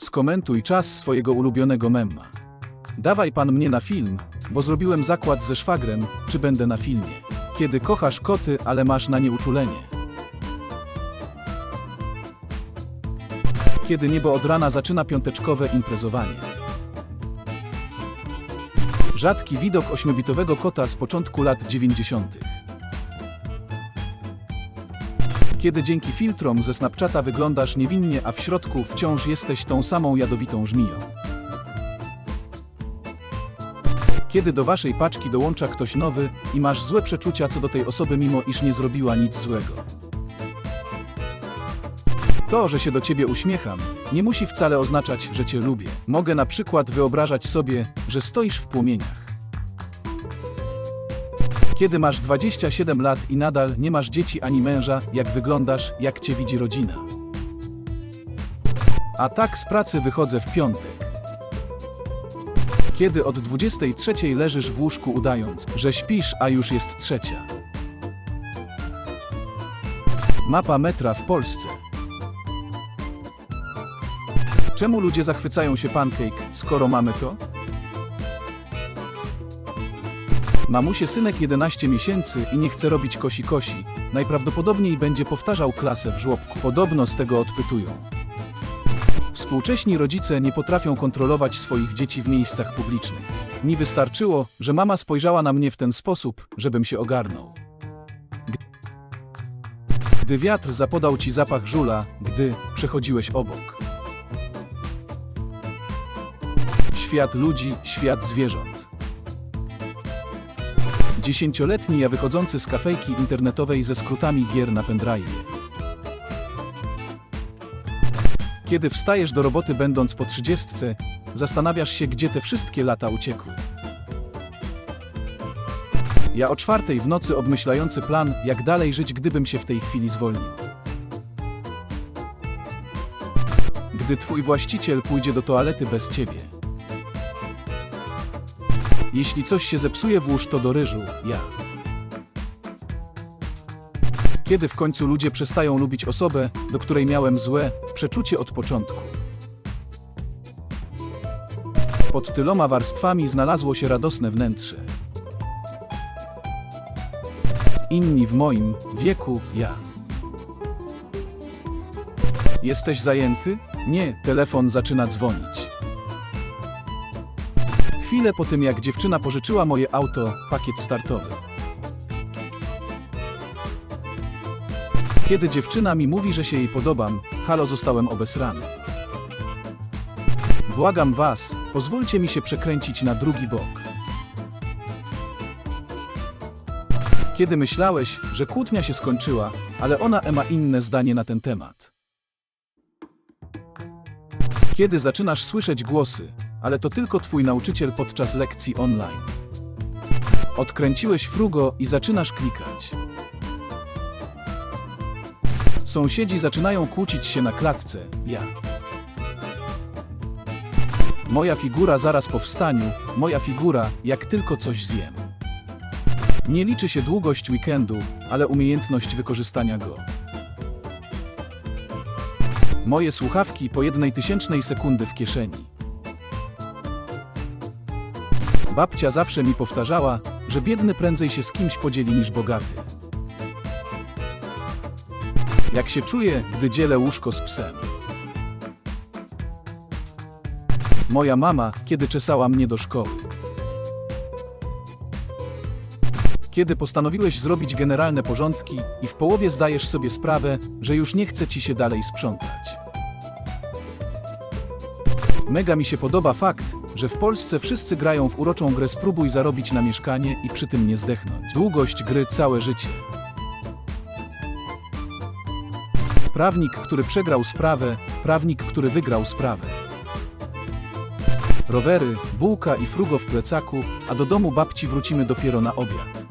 Skomentuj czas swojego ulubionego memma. Dawaj pan mnie na film, bo zrobiłem zakład ze szwagrem, czy będę na filmie. Kiedy kochasz koty, ale masz na nie uczulenie. Kiedy niebo od rana zaczyna piąteczkowe imprezowanie. Rzadki widok ośmiobitowego kota z początku lat 90. Kiedy dzięki filtrom ze Snapchata wyglądasz niewinnie, a w środku wciąż jesteś tą samą jadowitą żmiją. Kiedy do waszej paczki dołącza ktoś nowy i masz złe przeczucia co do tej osoby, mimo iż nie zrobiła nic złego. To, że się do ciebie uśmiecham, nie musi wcale oznaczać, że cię lubię. Mogę na przykład wyobrażać sobie, że stoisz w płomieniach. Kiedy masz 27 lat i nadal nie masz dzieci ani męża, jak wyglądasz, jak cię widzi rodzina. A tak z pracy wychodzę w piątek. Kiedy od 23 leżysz w łóżku udając, że śpisz, a już jest trzecia. Mapa metra w Polsce. Czemu ludzie zachwycają się pancake, skoro mamy to? Mamusie synek 11 miesięcy i nie chce robić kosi-kosi. Najprawdopodobniej będzie powtarzał klasę w żłobku. Podobno z tego odpytują. Współcześni rodzice nie potrafią kontrolować swoich dzieci w miejscach publicznych. Mi wystarczyło, że mama spojrzała na mnie w ten sposób, żebym się ogarnął. Gdy wiatr zapodał ci zapach żula, gdy przechodziłeś obok. Świat ludzi, świat zwierząt. Dziesięcioletni ja wychodzący z kafejki internetowej ze skrótami gier na pendrive. Kiedy wstajesz do roboty będąc po trzydziestce, zastanawiasz się, gdzie te wszystkie lata uciekły. Ja o czwartej w nocy obmyślający plan, jak dalej żyć, gdybym się w tej chwili zwolnił. Gdy twój właściciel pójdzie do toalety bez ciebie. Jeśli coś się zepsuje, włóż to do ryżu, ja. Kiedy w końcu ludzie przestają lubić osobę, do której miałem złe przeczucie od początku. Pod tyloma warstwami znalazło się radosne wnętrze. Inni w moim wieku, ja. Jesteś zajęty? Nie, telefon zaczyna dzwonić. Chwilę po tym, jak dziewczyna pożyczyła moje auto, pakiet startowy. Kiedy dziewczyna mi mówi, że się jej podobam, halo, zostałem obesrany. Błagam was, pozwólcie mi się przekręcić na drugi bok. Kiedy myślałeś, że kłótnia się skończyła, ale ona ma inne zdanie na ten temat. Kiedy zaczynasz słyszeć głosy, ale to tylko twój nauczyciel podczas lekcji online. Odkręciłeś frugo i zaczynasz klikać. Sąsiedzi zaczynają kłócić się na klatce, ja. Moja figura zaraz po wstaniu, moja figura, jak tylko coś zjem. Nie liczy się długość weekendu, ale umiejętność wykorzystania go. Moje słuchawki po jednej tysięcznej sekundy w kieszeni. Babcia zawsze mi powtarzała, że biedny prędzej się z kimś podzieli niż bogaty. Jak się czuję, gdy dzielę łóżko z psem. Moja mama, kiedy czesała mnie do szkoły. Kiedy postanowiłeś zrobić generalne porządki i w połowie zdajesz sobie sprawę, że już nie chce ci się dalej sprzątać. Mega mi się podoba fakt, że w Polsce wszyscy grają w uroczą grę Spróbuj zarobić na mieszkanie i przy tym nie zdechnąć. Długość gry całe życie. Prawnik, który przegrał sprawę, prawnik, który wygrał sprawę. Rowery, bułka i frugo w plecaku, a do domu babci wrócimy dopiero na obiad.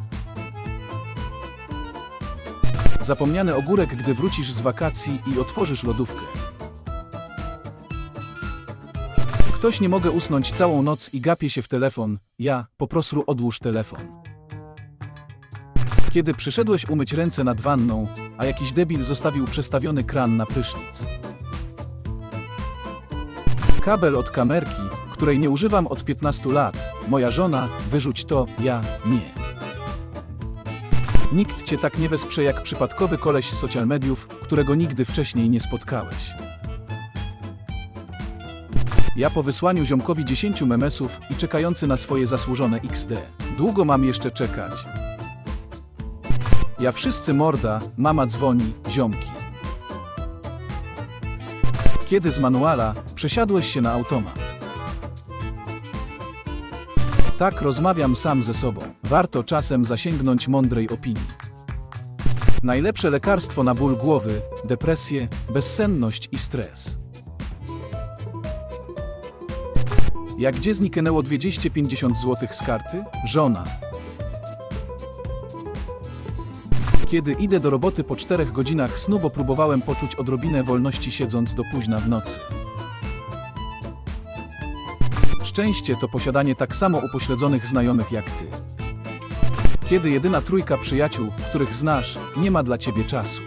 Zapomniany ogórek, gdy wrócisz z wakacji i otworzysz lodówkę. Ktoś nie mogę usnąć całą noc i gapię się w telefon. Ja, po prostu odłóż telefon. Kiedy przyszedłeś umyć ręce nad wanną, a jakiś debil zostawił przestawiony kran na prysznic. Kabel od kamerki, której nie używam od 15 lat. Moja żona, wyrzuć to, ja, nie. Nikt cię tak nie wesprze jak przypadkowy koleś z social mediów, którego nigdy wcześniej nie spotkałeś. Ja po wysłaniu ziomkowi 10 memesów i czekający na swoje zasłużone XD. Długo mam jeszcze czekać. Ja wszyscy morda, mama dzwoni, ziomki. Kiedy z manuala przesiadłeś się na automat? Tak rozmawiam sam ze sobą. Warto czasem zasięgnąć mądrej opinii. Najlepsze lekarstwo na ból głowy, depresję, bezsenność i stres. Jak gdzie zniknęło 250 zł z karty? Żona. Kiedy idę do roboty po czterech godzinach snu, bo próbowałem poczuć odrobinę wolności siedząc do późna w nocy. Szczęście to posiadanie tak samo upośledzonych znajomych jak ty. Kiedy jedyna trójka przyjaciół, których znasz, nie ma dla ciebie czasu.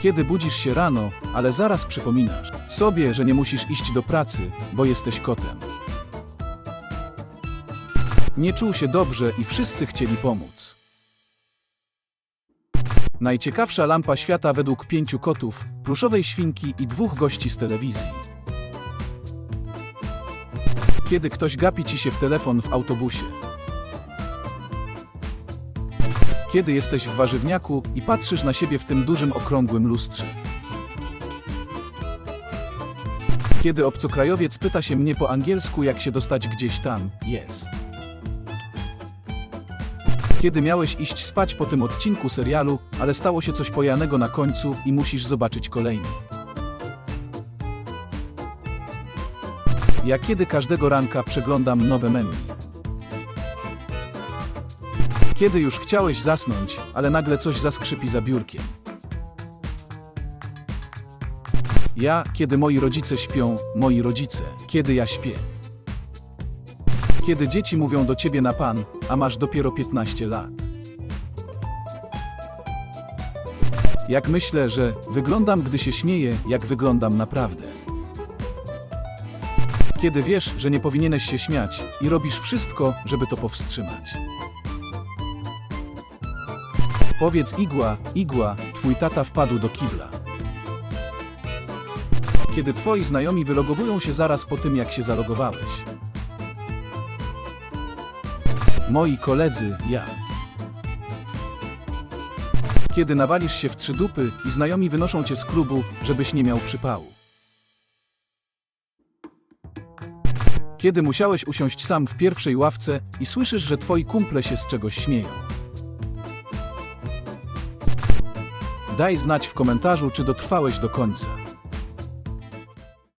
Kiedy budzisz się rano, ale zaraz przypominasz sobie, że nie musisz iść do pracy, bo jesteś kotem. Nie czuł się dobrze i wszyscy chcieli pomóc. Najciekawsza lampa świata według pięciu kotów, pluszowej świnki i dwóch gości z telewizji. Kiedy ktoś gapi ci się w telefon w autobusie. Kiedy jesteś w warzywniaku i patrzysz na siebie w tym dużym okrągłym lustrze. Kiedy obcokrajowiec pyta się mnie po angielsku, jak się dostać gdzieś tam, jest. Kiedy miałeś iść spać po tym odcinku serialu, ale stało się coś pojanego na końcu i musisz zobaczyć kolejny. Ja kiedy każdego ranka przeglądam nowe menu. Kiedy już chciałeś zasnąć, ale nagle coś zaskrzypi za biurkiem. Ja, kiedy moi rodzice śpią, moi rodzice, kiedy ja śpię. Kiedy dzieci mówią do ciebie na pan, a masz dopiero 15 lat. Jak myślę, że wyglądam, gdy się śmieję, jak wyglądam naprawdę. Kiedy wiesz, że nie powinieneś się śmiać i robisz wszystko, żeby to powstrzymać. Powiedz igła, igła, twój tata wpadł do kibla. Kiedy twoi znajomi wylogowują się zaraz po tym, jak się zalogowałeś. Moi koledzy, ja. Kiedy nawalisz się w trzy dupy i znajomi wynoszą cię z klubu, żebyś nie miał przypału. Kiedy musiałeś usiąść sam w pierwszej ławce i słyszysz, że twoi kumple się z czegoś śmieją. Daj znać w komentarzu, czy dotrwałeś do końca.